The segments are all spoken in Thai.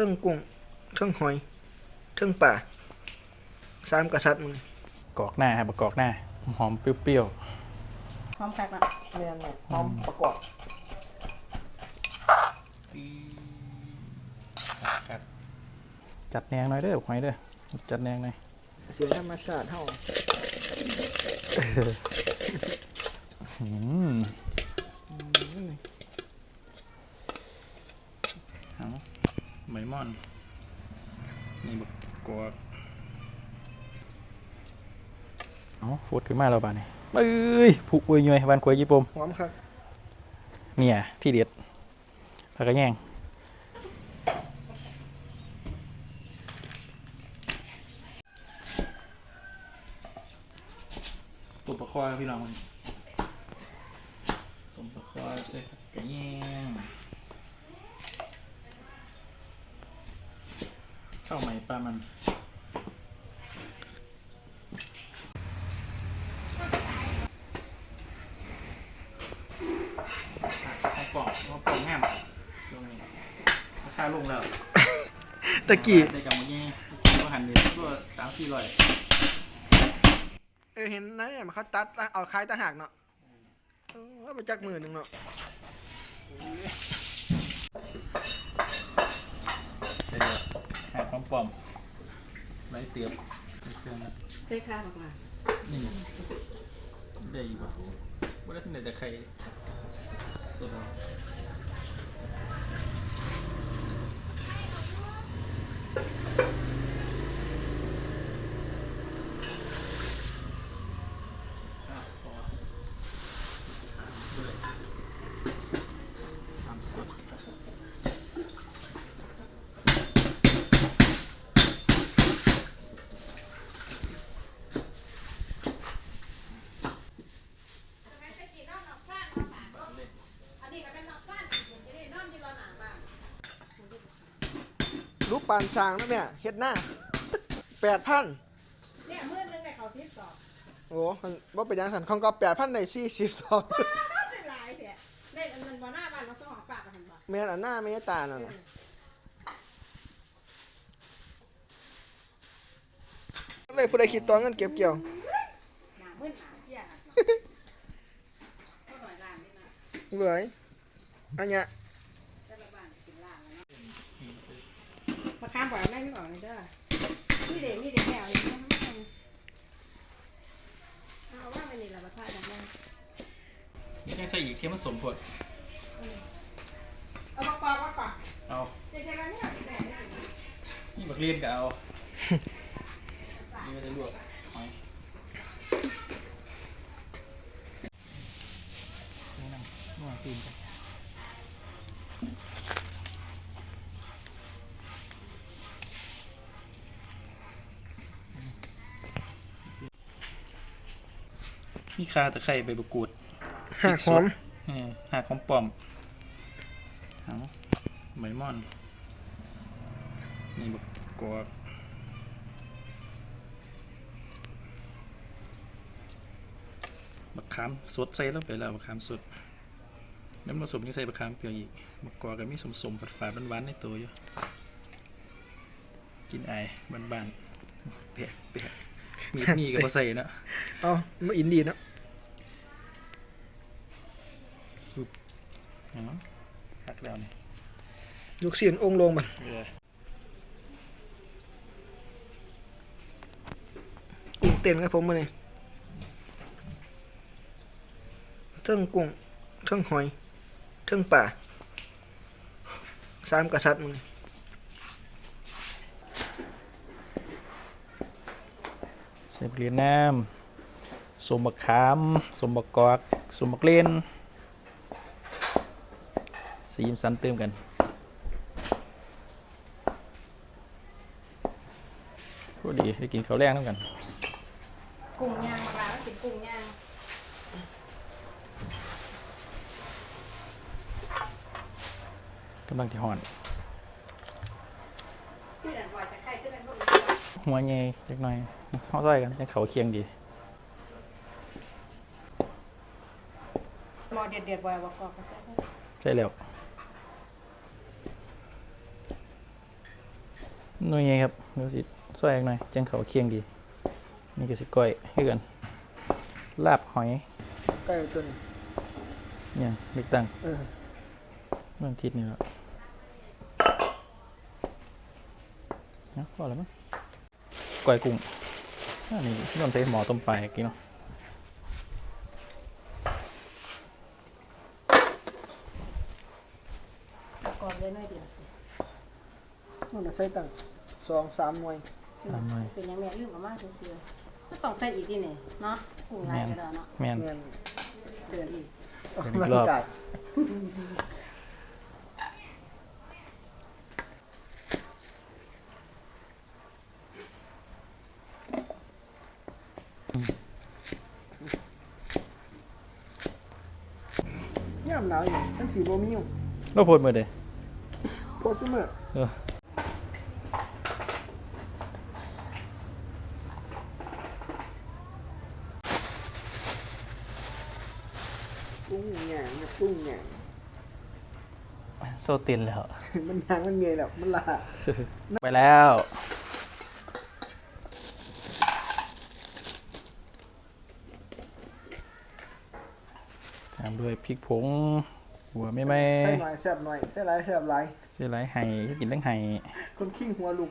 ทั้งกุ้งทั้งหอยทั้งป่าสามกษัตริย์มึงกอกหน้าครับกอกหน้า หอมเปรี้ยวพร้อมคักละแม่นแม่พร้อมประกอบๆจัดแนงหน่อยเด้อหอยเด้อจัดแนงหน่อยเสียงธรรมชาติเฮา อืมเอา ใบม่อนนี่บักกอกเอาฟูดขึ้นมาแล้วบ้านี่เอ้ยผูกอุ้ยยวยบ้านควยญี่ปุ่มหอมครับเนี่ย ที่เด็ดผักกระแยงตุ่มปลาคอพี่น้องมันตุ่มปลาคอใส่ผักกระแยง ข้าวไหมปลามันข้าวปอกข้าวปอกแห้มลงนี่ราคาลงแล้วตะกี้ได้กับมื้อนี้ตะกี้ก็หันเดือนก็สามสี่ร้อยเออเห็นนะเนี่ยมันเขาตัดเอาคล้ายตะหากเนาะเออเอาไปจักมือหนึ่งเนาะ ใช่แล้วหาความ ปลอมไรเตียบเครื่องนะใช่ค่ะบอกมานี่ได้อีกป่ะว่าได้ที่ไหนแต่ใครสุดแล้วอะพอด้วยน้ำซุป รู ปปานสร้างนะแม่เฮ็ดหน้าแปดพันเนี่ยมื่อนึงเนี่ยเขาทิปสอบโอ้มันบ่เป็นหยังสันของก็แปดพันได้สี่สิบสองได้หลายเสียได้อันนั้นบ่หน้าบ้านเราสมองปากกันบ่แม่นอันหน้าแม่ตานั่นน่ะเลยผู้ใดคิดตัวเงินเก็บเกี่ยว หนามื่นหนาเสียก็หน่อยล้านนี่นะเบื่อยอันเนี้ย แต่ละบ้านกินล้านแล้วเนาะมา ข้ามบ่อยแม่ไม่บอกเลยเด้อนี่เด็กนี่เด็กแมวนี่เอาว่ามันนี่ละประทายดังนั้นยังใส่อีกเทียมผสมพวดเอาประกอบประกอบเอาเด็กๆนี่แม่ได้กินนี่บักเลียนก็เอานี่ก็จะลวกหอยนี่นั่งนวดตีนกัน นี่คาตะไคร้ใบมะกรูดหักหอมเออหากของปลอมเอาใบม่อนนี่บักกอกบักขามสดใส่ลงไปแล้วบักขามสดน้ำผสมยังใส่บักขามเปรี้ยวอีกบักกอกก็มีสมสมๆฝาดฝาดๆหวานๆในตัวอยู่กินไอายบ้านๆเปียกเปียกมีดมีกับใส่เนาะเอามาอินดีเนาะ เอาคักแล้วนี่ยกเสียนองค์ลงมันเออกุ้งเต้นกับผมมาเลยทั้งกุ้งทั้งหอยทั้งป่าสามกษัตริย์มึงใส่บักเลียนน้ำสมบักขาม สมบักกอก สมบักเล่น สีมสันเติมกันพอดีได้กินข้าวแรงน้ำกัน กุ้งย่างมาแล้วกินกุ้งย่างกำลังจะห่อนที่ดันบ่อยจะใครจะเป็นพวกหัวใหญ่เล็กน้อยเข้าใส่กันจะเขาเคียงดีหมอเด็ดเด็ดบ่อยประกอบกันซะใช่แล้ว หน่วยไงครับเดี๋ยวสิซอยอีกหน่อยจังเขาเคียงดี นี่ก็สิก้อยให้กันลาบหอยใกล้ตัวนี้เนี่ยเล็กตังเออเรื่องทิศนี่แหละนะพอแล้วมั้งก้อยกุ้งอันนี้นอนใส่หมอต้มปลากินเนาะก่อนเลยหน่อยเดียวมันจะใส่ตั้ง สองสามหน่วยตามหน่อยเป็นยังแม่ลืมเอามาซื่อๆก็ต้องใส่อีกทีนี่เนาะปรุงลายก็ได้เนาะแม่น เงินเดือดอีกเดี๋ยวอีกรอบบรรยากาศย่ามหนาวอยู่ทั้งสีโบมิวเราโพดมือเด้โคตรซุเมอร์เออ กุ้งแหงกุ้งแหง โซตินแล้วมันยางมันเมียแล้วมันลาไปแล้ว ตามด้วยพริกผง หัวไม่ไหม่ใส่หน่อยแซ่บหน่อยใส่หลายแซ่บหลายเสียไรไห้กินเรื่องไห้คนขิ้งหัวลูก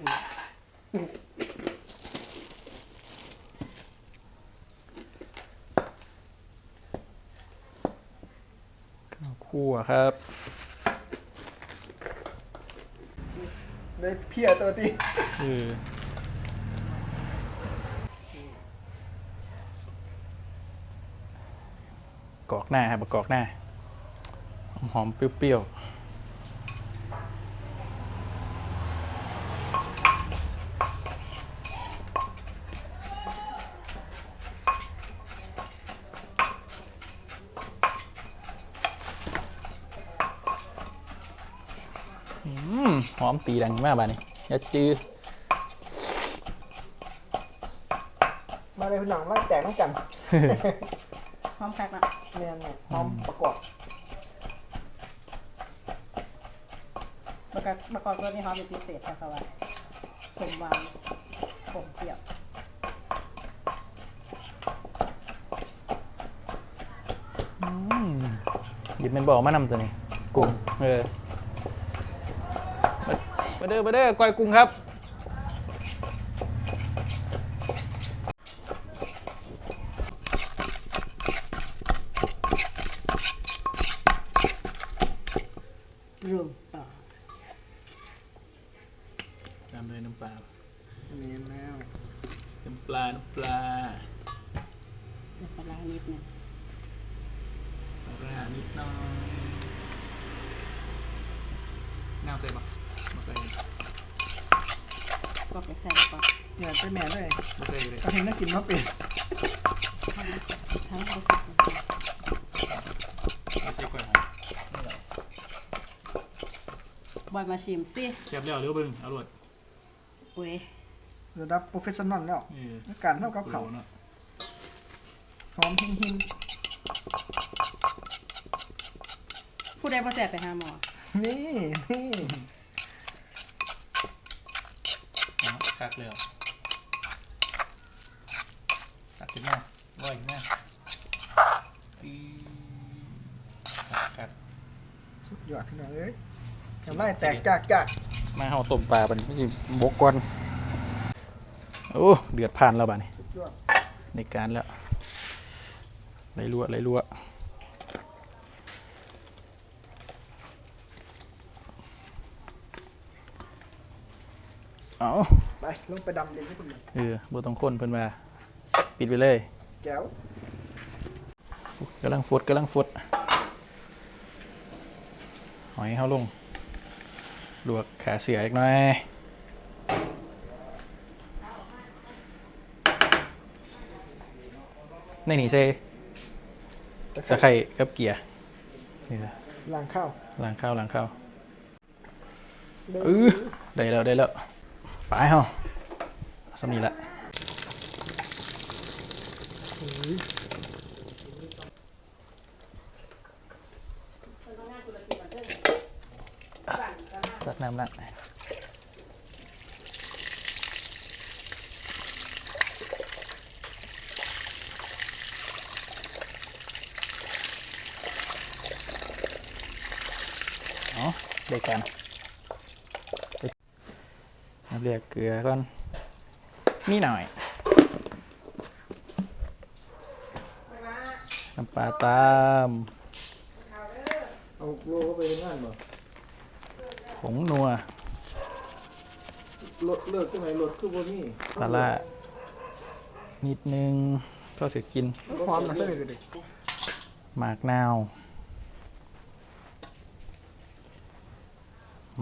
ข้าวคั่วครับ ได้เพียตัวตีเออกอกหน้าครับกอกหน้า หอมเปรี้ยวๆอืมหอม ตีดังมากบ้านี่อย่าจื้อมาเลยพี่น้องไล่แตกต้องกันพร้อมคักละเนี่ยเนี่ยพร้อมประกอบประกอบประกอบตัวนี้หอมเป็นพิเศษค่ะเขาว่าสมหวานผมเปรี้ยวหยิบเป็นบอกมานำตัวนี้กุ้งเออ มามาเด้อมาเด้อก้อยกุ้งครับรวมต่อตามด้วยน้ำปลาเนี่ยแล้ว น้ำปลา น้ำปลา แล้วก็ล้างนิดนึง ปลาร้านิดหน่อยน้ำใส่ปะมาใส่ ก็ไปใส่ แล้วก็เนี่ยใส่แม่เลยมาใส่เลยก็เห็นน่ากินมากเป็นทั้งเอามาใส่ก้อยหอมบอยมาชิมสิแคบแล้วเร็วเบิ้งเอารวดเว้ยระดับโปรเฟชชั่นอลแล้วเออการเท่ากับเขาเนาะหอมหิ้งหิ้งผู้ใดบ่แสบไปหาหมอนี่นี่เอาคักแล้วตัก ขึ้นมาร้อยขึ้นมาอีคักคักสุดยอดพี่น้องเอ้ยทำไล่แตกจากจากมาเฮาต้มปลาบัดนไม่ใช่บกก่อนโอ้เดือดผ่านแล้วบ้านี่สุดยอดในการแล้วไหลรั่วไหลรั่วเอาไปลงไปดำเด่นให้คุณหน่อยเออบ่ต้องคนเพิ่นว่า ปิดไปเลยแก้วกำลังฟดกำลังฟดหอยเฮาลง ลวกขาเสืออีกหน่อยในนี่ใส่ตะไคร้กับเกียร์นี่นะล้างข้าวล้างข้าวล้างข้าวเด้อเออได้แล้วได้แล้วไปเฮาสำนีละ น้ำละเนาะได้กันเรียกเกลือก่อนนี่หน่อย น้ำปลาตาม เอาโลเข้าไปงานบ่ ผงนัวรถเลิกจังไหนรถคือบ่มีปลาร้านิดนึงก็ถือกินหอมนะใช่ไหมดิหมากนาว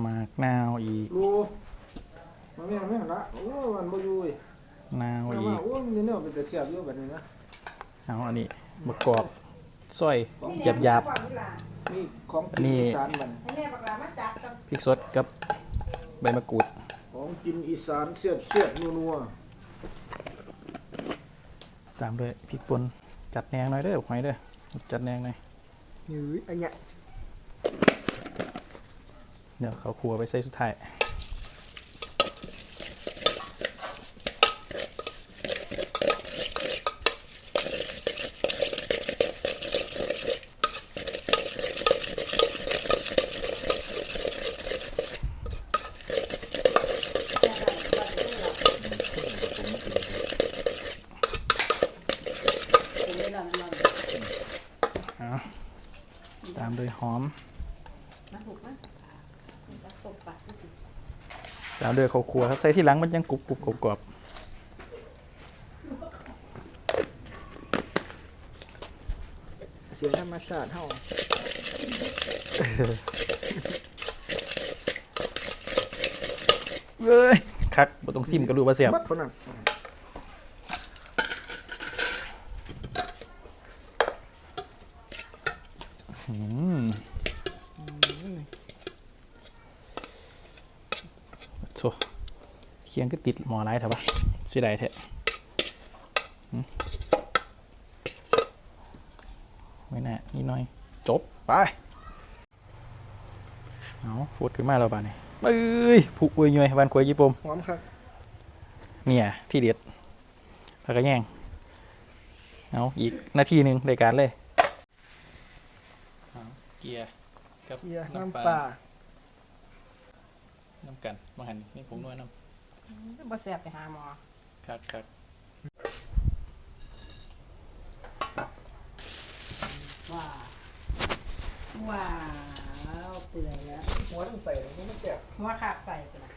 หมากนาวอีกโลมาแม่แม่ละโอ้มันบ่อยู่เว้ยนาวเอาอีมากโอ้มันเนี่ยเป็นแต่เสียบอยู่แบบนี้นะเอาอันนี้มะกอกซอยหยาบหยาบ มีของอันนี้ กินอีสานมันให้แม่บักหลามาจับกันๆพริกสดกับใบมะกรูดของกินอีสานเสียบเสียบนัวตามด้วยพริกป่นจัดแนงหน่อยเด้อหอยเด้อจัดแนงหน่อยๆยื้ออันเนี้ยเดี๋ยวเขาครัวไปใส่สุดท้ายเอาตามด้วยหอม ตามด้วยข้าวคั่วครับใส่ที่หลังมันยังกรุบกรุบกรอบกรอบเสียงธรรมชาติเฮาเอ้ยคักบ่ต้องซิมก็รู้ว่าเสียบ บัดเท่านั้น อืมโซเคีย งก็ติดหมอไรเถอะปะเสียดายแท้อืมไม่แน่นิดหน่อย จบ ไป เอาฟูดขึ้นมาแล้วบ้านี่เอ้ยผูกอวยยวยบานควยญี่ปุ่มหอมครับเนี่ย ที่เด็ดแล้วก็แย่งเอาอีกนาทีหนึ่งในการเลยเอาเกียร์กับเกียร์น้ำปลาน้ำกันมาหันนี่ผมนวดน้ บ่แซ่บไปหาหมอำครับครับว้าวว้าวเปื่อยแล้วหัวต้องใส่เลยไม่แจ่บหัวขาดใส่ไปนะ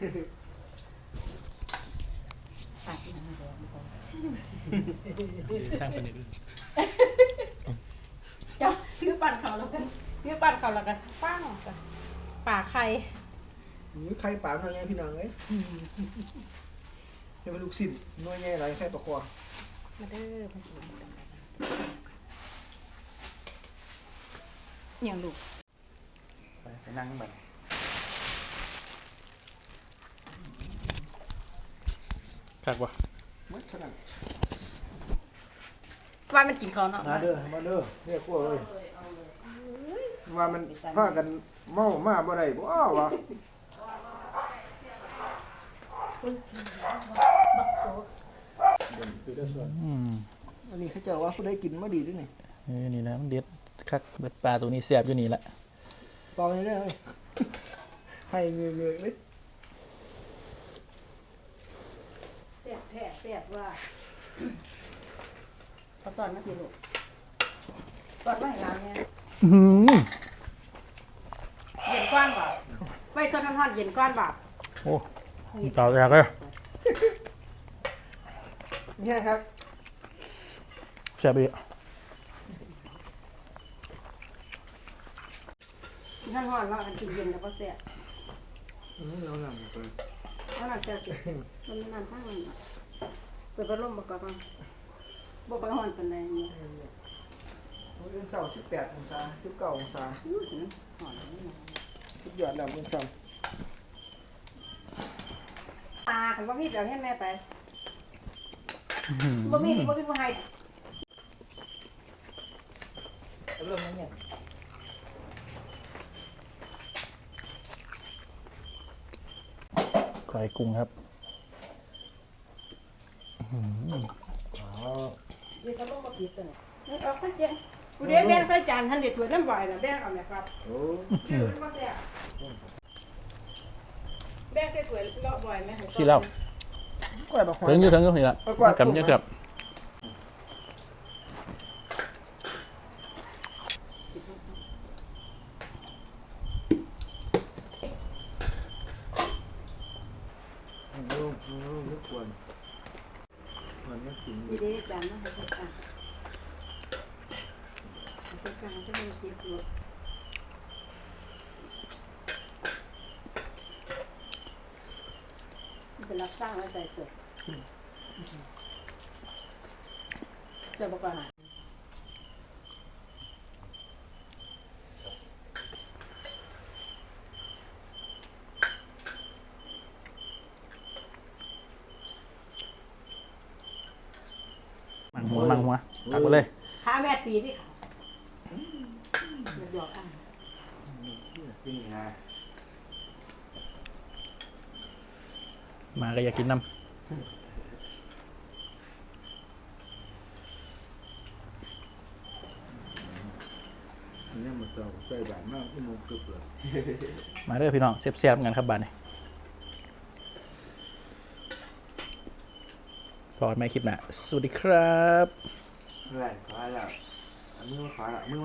ตัดน้ำแดงก่อนทางคนอื่นเจ้าซื้อปั่นเขาแล้วกันซื้อปั่นเขาแล้วกันป้างกันป่าไข่นี่ ไข่ปลาเท่าไงพี่น้องเอ้ยจะเป็นลูกศิษย์น้อยแย่ไรไข่ปลาคอมาเด้อมากินกันอย่างลูกไปไปนั่งบันคักวะมัดเท่านั้นว่ามันกินเขาเนาะมาเด้อมาเด้อเรียกพวกเลยว่ามันพากันเมามาบ่ได้บ่วะ อืมอันนี้เขาเจ้าว่าผู้ได้กินมาดีด้วยนี่เออนี่นะมันเด็ดคักเบ็ดปลาตัวนี้เสียบอยู่นี่แหละเปล่าเลยเลยให้เงยเงยๆเลยเสียบแท้เสียบว่าเขาสอนมาสิลูกสอนมาให้เราเนี่ยอื้อหือเย็นก้อนบ่ไว้ต้นน้ำทอดเย็นก้อนบ่โอ้ ต่อแรกเลยเนี่ยครับเสียบอีกท่านทอดเนาะกันกินเย็นแล้วก็เสียบอืมเราหนังเปิดเอาหนังเสียบสิมันไม่นานข้างมันเนาะเปิดพัดลมประกอบกันบ่ไปห่อนปานใดเนี่ยมื้ออื่นเสาร์สิบแปดองศาสิบเก้าองศาอื้อหือห่อนนี่นะสุดยอดแล้วมื้อเสาร์ ตา ของบ่มีเดี๋ยวให้แม่ไปบ่มีนี่บ่มีผู้ให้เริ่มแล้วเนี่ยไข่กุ้งครับเดี๋ยวพัดลมบ่ปิดตัวนี้เอาไปเจียงกูเดี๋ยวแบ่งใส่จานท่านเดี๋ยวถ้วยน้ำบ่อยน่ะแบ่งเอาแม่ครับโอ้ชื่อมันบ่แซ่บ แบกใส่ถ้วยเลาะบ่อยไหมสิเล่าก้อยบักหอย ถึงอยู่ถึงอยู่นี่ละเอากว่ากันเยอะครับลูกลูกลูกควรมันไม่กินดีเด้จานนะให้กลางให้กลางจะไม่กินตัว เป็นรับสร้างแล้วใส่เสร็จเจะบอกว่ามังหัวมังหัวตักไปเลยข้าแม่ตีดิค่ะหยอกอะ กินฮะ มาก็อยากกินน้อันนี้มันจะใส่บาทมากที่มันกึบเลยำมาเด้อพี่น้องเสียบๆกันครับบ้านนี้พอกันไหมคลิปหน้าสวัสดีครับแหวนขอแล้วมือขอละมือ